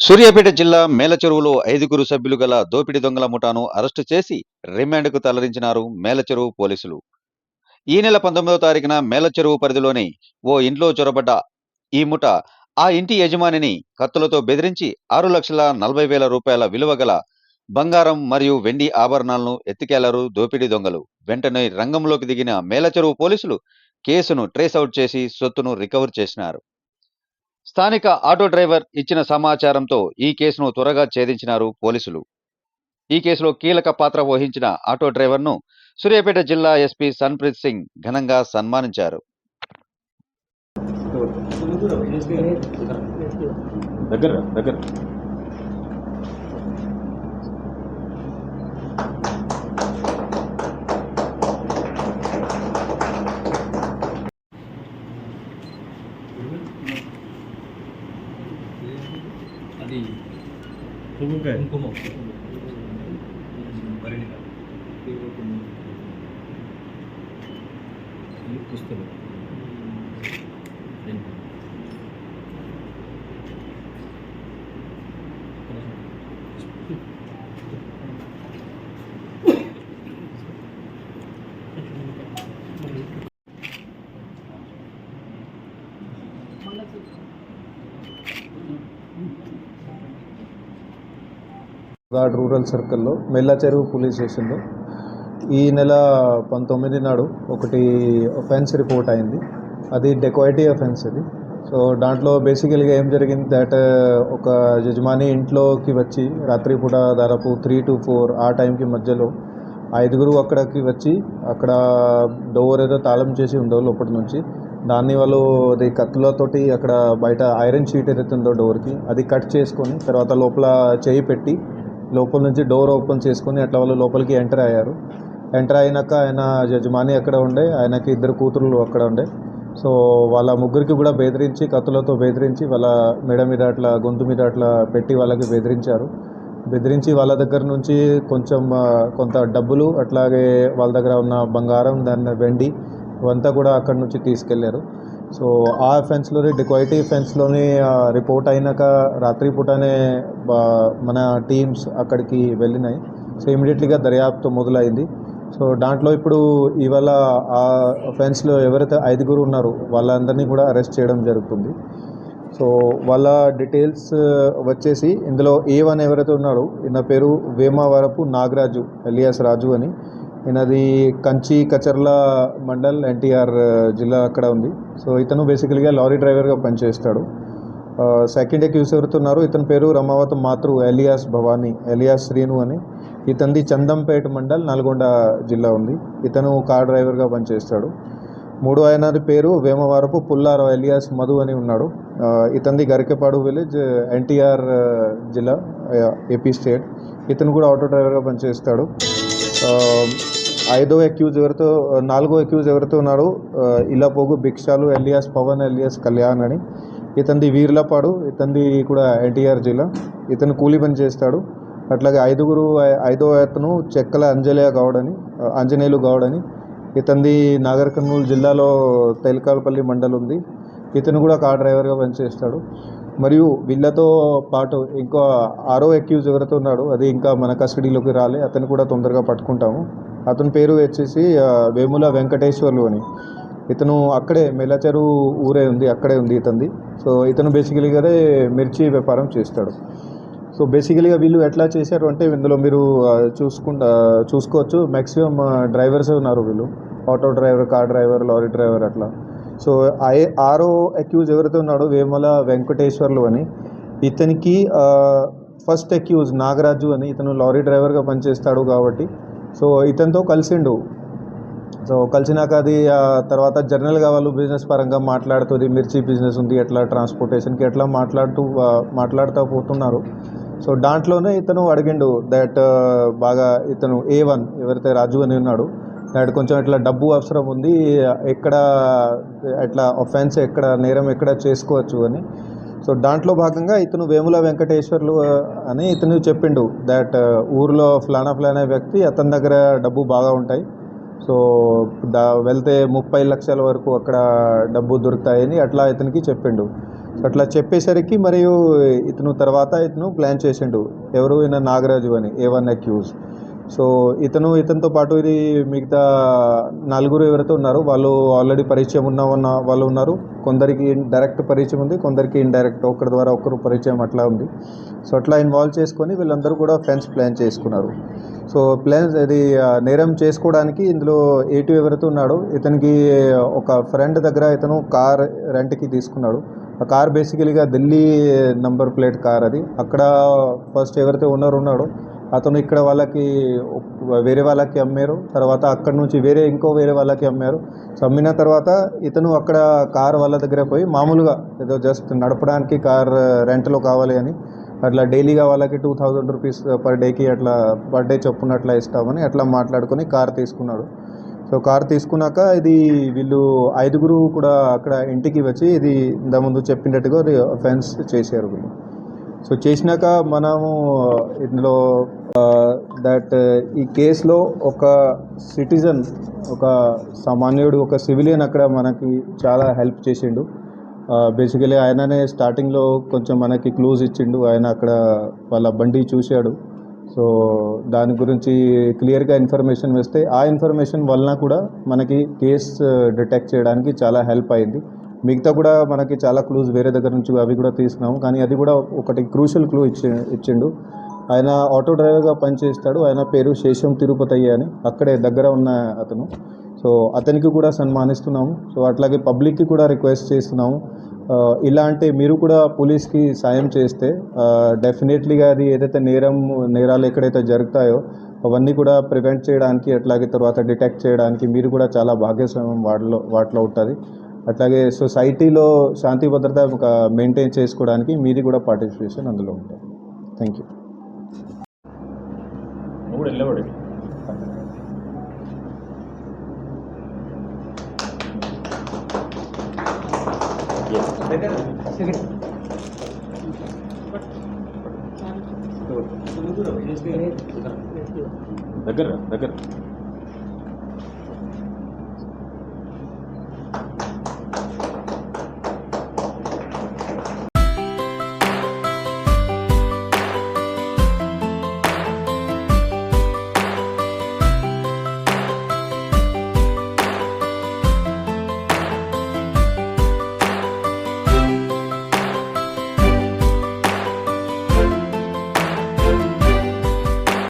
సూర్యాపేట జిల్లా మేలచెరువులో ఐదుగురు సభ్యులు గల దోపిడీ దొంగల ముఠాను అరెస్టు చేసి రిమాండ్కు తరలించినారు మేలచెరువు పోలీసులు. ఈ నెల పంతొమ్మిదవ తారీఖున మేలచెరువు పరిధిలోని ఓ ఇంట్లో చొరబడ్డ ఈ ముఠ ఆ ఇంటి యజమానిని కత్తులతో బెదిరించి ఆరు లక్షల నలభై వేల రూపాయల విలువ గల బంగారం మరియు వెండి ఆభరణాలను ఎత్తికెళ్ళారు దోపిడీ దొంగలు. వెంటనే రంగంలోకి దిగిన మేలచెరువు పోలీసులు కేసును ట్రేస్ అవుట్ చేసి సొత్తును రికవర్ చేసినారు. స్థానిక ఆటో డ్రైవర్ ఇచ్చిన సమాచారంతో ఈ కేసును త్వరగా ఛేదించినారు పోలీసులు. ఈ కేసులో కీలక పాత్ర వహించిన ఆటో డ్రైవర్ను సూర్యాపేట జిల్లా ఎస్పీ సన్ప్రీత్ సింగ్ ఘనంగా సన్మానించారు. దగ్గర దగ్గర. అది కుంకుమ కుంకుమ ఇది పుస్తకం గాడ్ రూరల్ సర్కిల్లో మెల్లచెరువు పోలీస్ స్టేషన్లో ఈ నెల పంతొమ్మిది నాడు ఒకటి ఒఫెన్స్ రిపోర్ట్ అయింది. అది డెకోయిటీ అఫెన్స్ అది. సో దాంట్లో బేసికల్గా ఏం జరిగింది దట్ uh, ఒక యజమాని ఇంట్లోకి వచ్చి రాత్రిపూట దాదాపు త్రీ టు ఫోర్ ఆ టైంకి మధ్యలో ఐదుగురు అక్కడికి వచ్చి అక్కడ డోర్ ఏదో తాళం చేసి ఉండో లోపటి నుంచి. దాన్ని వాళ్ళు అది కత్తులతోటి అక్కడ బయట ఐరన్ షీట్ ఏదైతే ఉందో డోర్కి అది కట్ చేసుకొని తర్వాత లోపల చేయి పెట్టి లోపల నుంచి డోర్ ఓపెన్ చేసుకొని అట్లా వాళ్ళు లోపలికి ఎంటర్ అయ్యారు. ఎంటర్ అయినాక ఆయన యజమాని అక్కడ ఉండే ఆయనకి ఇద్దరు కూతురులు అక్కడ ఉండే. సో వాళ్ళ ముగ్గురికి కూడా బెదిరించి కత్తులతో బెదిరించి వాళ్ళ మెడ మీద అట్లా గొంతు మీద అట్లా పెట్టి వాళ్ళకి బెదిరించారు. బెదిరించి వాళ్ళ దగ్గర నుంచి కొంచెం కొంత డబ్బులు అట్లాగే వాళ్ళ దగ్గర ఉన్న బంగారం దాన్ని వెండి ఇవంతా కూడా అక్కడి నుంచి తీసుకెళ్ళారు. సో ఆ ఫెన్స్లోని డిక్వైటీ ఫెన్స్లోని రిపోర్ట్ అయినాక రాత్రిపూటనే మన టీమ్స్ అక్కడికి వెళ్ళినాయి. సో ఇమీడియట్లీగా దర్యాప్తు మొదలైంది. సో దాంట్లో ఇప్పుడు ఇవాళ ఆ ఫెన్స్లో ఎవరైతే ఐదుగురు ఉన్నారో వాళ్ళందరినీ కూడా అరెస్ట్ చేయడం జరుగుతుంది. సో వాళ్ళ డీటెయిల్స్ వచ్చేసి ఇందులో ఏ వన్ ఎవరైతే ఉన్నాడో ఈయన పేరు వేమవరపు నాగరాజు ఎలియాస్ రాజు అని. ఈయనది కంచి కచర్ల మండల్ ఎన్టీఆర్ జిల్లా అక్కడ ఉంది. సో ఇతను బేసికల్గా లారీ డ్రైవర్గా పనిచేస్తాడు. సెకండ్ అక్యూస్ ఎవరుతున్నారు? ఇతని పేరు రమావత్ మాతృ ఎలియాస్ భవానీ ఎలియాస్ శ్రీను అని. ఇతనిది చందంపేట మండల్ నల్గొండ జిల్లా ఉంది. ఇతను కార్ డ్రైవర్గా పనిచేస్తాడు. మూడో ఆయనది పేరు వేమవారపు పుల్లారు ఎలియాస్ మధు అని ఉన్నాడు. ఇతంది ఇతనిది గరికెపాడు విలేజ్ ఎన్టీఆర్ జిల్లా ఏపీ స్టేట్. ఇతను కూడా ఆటో డ్రైవర్గా పనిచేస్తాడు. ఐదో అక్యూజ్ ఎవరితో నాలుగో అక్యూజ్ ఎవరితో ఉన్నాడు ఇలా పోగు భిక్షాలు ఎలియాస్ పవన్ ఎలియాస్ కళ్యాణ్ అని. ఇతనిది వీర్లపాడు ఇతనిది కూడా ఎన్టీఆర్ జిల్లా. ఇతను కూలి పని చేస్తాడు. అట్లాగే ఐదుగురు ఐదో అతను చెక్కల అంజలియ గౌడ్ అని ఆంజనేయులు గౌడ్ అని. ఇతంది నాగర్ కర్నూలు జిల్లాలో తేలికాలపల్లి మండల్ ఉంది. ఇతను కూడా కార్ డ్రైవర్గా పనిచేస్తాడు. మరియు వీళ్ళతో పాటు ఇంకో ఆరో అక్యూజ్ ఎవరితో ఉన్నాడో అది ఇంకా మన కస్టడీలోకి రాలే. అతను కూడా తొందరగా పట్టుకుంటాము. అతని పేరు వచ్చేసి వేముల వెంకటేశ్వర్లు అని. ఇతను అక్కడే మెల్లచెరు ఊరే ఉంది అక్కడే ఉంది ఇతనిది సో ఇతను బేసికలీగానే మిర్చి వ్యాపారం చేస్తాడు. సో బేసికలీగా వీళ్ళు ఎట్లా చేశారు అంటే ఇందులో మీరు చూసుకుంటా చూసుకోవచ్చు. మ్యాక్సిమం డ్రైవర్స్ ఉన్నారు వీళ్ళు. Auto driver car driver lorry driver అట్లా. సో ఐ ఆరో అక్యూజ్ ఎవరైతే ఉన్నాడో వేమల వెంకటేశ్వర్లు అని ఇతనికి ఫస్ట్ అక్యూజ్ నాగరాజు అని ఇతను లారీ డ్రైవర్గా పనిచేస్తాడు కాబట్టి సో ఇతనితో కలిసిండు. సో కలిసినాక అది ఆ తర్వాత జనరల్గా వాళ్ళు బిజినెస్ పరంగా మాట్లాడుతుంది మిర్చి బిజినెస్ ఉంది ఎట్లా ట్రాన్స్పోర్టేషన్కి ఎట్లా మాట్లాడుతూ మాట్లాడుతూ పోతున్నారు. సో దాంట్లోనే ఇతను అడిగిండు దట్ బాగా ఇతను ఏ వన్ ఎవరైతే రాజు అని ఉన్నాడు దాట్ కొంచెం ఇట్లా డబ్బు అవసరం ఉంది ఎక్కడ ఎట్లా ఒఫెన్స్ ఎక్కడ నేరం ఎక్కడ చేసుకోవచ్చు అని. సో దాంట్లో భాగంగా ఇతను వేముల వెంకటేశ్వర్లు అని ఇతను చెప్పిండు దట్ uh, ఊర్లో ఫ్లానా ఫ్లానా వ్యక్తి అతని దగ్గర డబ్బు బాగా ఉంటాయి. సో దా వెళ్తే ముప్పై లక్షల వరకు అక్కడ డబ్బు దొరుకుతాయని అట్లా ఇతనికి చెప్పిండు. అట్లా చెప్పేసరికి మరియు ఇతను తర్వాత ఇతను ప్లాన్ చేసిండు ఎవరు ఈయన నాగరాజు అని ఏ వన్ అక్యూజ్ సో ఇతను ఇతనితో పాటు ఇది మిగతా నలుగురు ఎవరైతే ఉన్నారో వాళ్ళు ఆల్రెడీ పరిచయం ఉన్న ఉన్న వాళ్ళు ఉన్నారు. కొందరికి డైరెక్ట్ పరిచయం ఉంది కొందరికి ఇండైరెక్ట్ ఒకరి ద్వారా ఒకరు పరిచయం అట్లా ఉంది. సో అట్లా ఇన్వాల్వ్ చేసుకొని వీళ్ళందరూ కూడా ఫ్రెండ్స్ ప్లాన్ చేసుకున్నారు. సో ప్లాన్ ఇది నేరం చేసుకోవడానికి ఇందులో ఏటు ఎవరైతే ఉన్నాడో ఇతనికి ఒక ఫ్రెండ్ దగ్గర ఇతను కార్ రెంట్కి తీసుకున్నాడు. ఆ కార్ బేసికలీగా ఢిల్లీ నంబర్ ప్లేట్ కార్ అది. అక్కడ ఫస్ట్ ఎవరైతే ఓనర్ ఉన్నాడో అతను ఇక్కడ వాళ్ళకి వేరే వాళ్ళకి అమ్మారు తర్వాత అక్కడ నుంచి వేరే ఇంకో వేరే వాళ్ళకి అమ్మారు. సో అమ్మిన తర్వాత ఇతను అక్కడ కార్ వాళ్ళ దగ్గర పోయి మామూలుగా ఏదో జస్ట్ నడపడానికి కార్ రెంట్లో కావాలి అని అట్లా డైలీగా వాళ్ళకి టూ థౌజండ్ రూపీస్ పర్ డేకి అట్లా పర్ డే చొప్పున అట్లా ఇస్తామని అట్లా మాట్లాడుకొని కార్ తీసుకున్నాడు. సో కార్ తీసుకున్నాక ఇది వీళ్ళు ఐదుగురు కూడా అక్కడ ఇంటికి వచ్చి ఇది ఇంతకుముందు చెప్పినట్టుగా ఫెన్స్ చేశారు వీళ్ళు. సో చేసినాక మనము ఇందులో దట్ uh, ఈ కేసులో ఒక సిటిజన్ ఒక సామాన్యుడు ఒక సివిలియన్ అక్కడ మనకి చాలా హెల్ప్ చేసిండు. బేసికలీ ఆయననే స్టార్టింగ్లో కొంచెం మనకి క్లూజ్ ఇచ్చిండు. ఆయన అక్కడ వాళ్ళ బండి చూశాడు. సో దాని గురించి క్లియర్గా ఇన్ఫర్మేషన్ వేస్తే ఆ ఇన్ఫర్మేషన్ వలన కూడా మనకి కేస్ డిటెక్ట్ చేయడానికి చాలా హెల్ప్ అయింది. మిగతా కూడా మనకి చాలా క్లూజ్ వేరే దగ్గర నుంచి అవి కూడా తీసినాము కానీ అది కూడా ఒకటి క్రూషియల్ క్లూ ఇచ్చి ఇచ్చిండు. ఆయన ఆటో డ్రైవర్గా పనిచేస్తాడు. ఆయన పేరు శేషం తిరుపతయ్య అని. అక్కడే దగ్గర ఉన్న అతను. సో అతనికి కూడా సన్మానిస్తున్నాము. సో అట్లాగే పబ్లిక్కి కూడా రిక్వెస్ట్ చేస్తున్నాము. ఇలా ఇలాంటి మీరు కూడా పోలీస్కి సాయం చేస్తే డెఫినెట్లీగా అది ఏదైతే నేరం నేరాలు ఎక్కడైతే జరుగుతాయో అవన్నీ కూడా ప్రివెంట్ చేయడానికి అట్లాగే తర్వాత డిటెక్ట్ చేయడానికి మీరు కూడా చాలా భాగ్యస్వామ్యం వాటిలో వాటిలో ఉంటుంది. అట్లాగే సొసైటీలో శాంతి భద్రత ఒక మెయింటైన్ చేసుకోవడానికి మీది కూడా పార్టిసిపేషన్ అందులో ఉంటుంది. థ్యాంక్ యూ నువ్వు కూడా వెళ్ళవాడు దగ్గర దగ్గర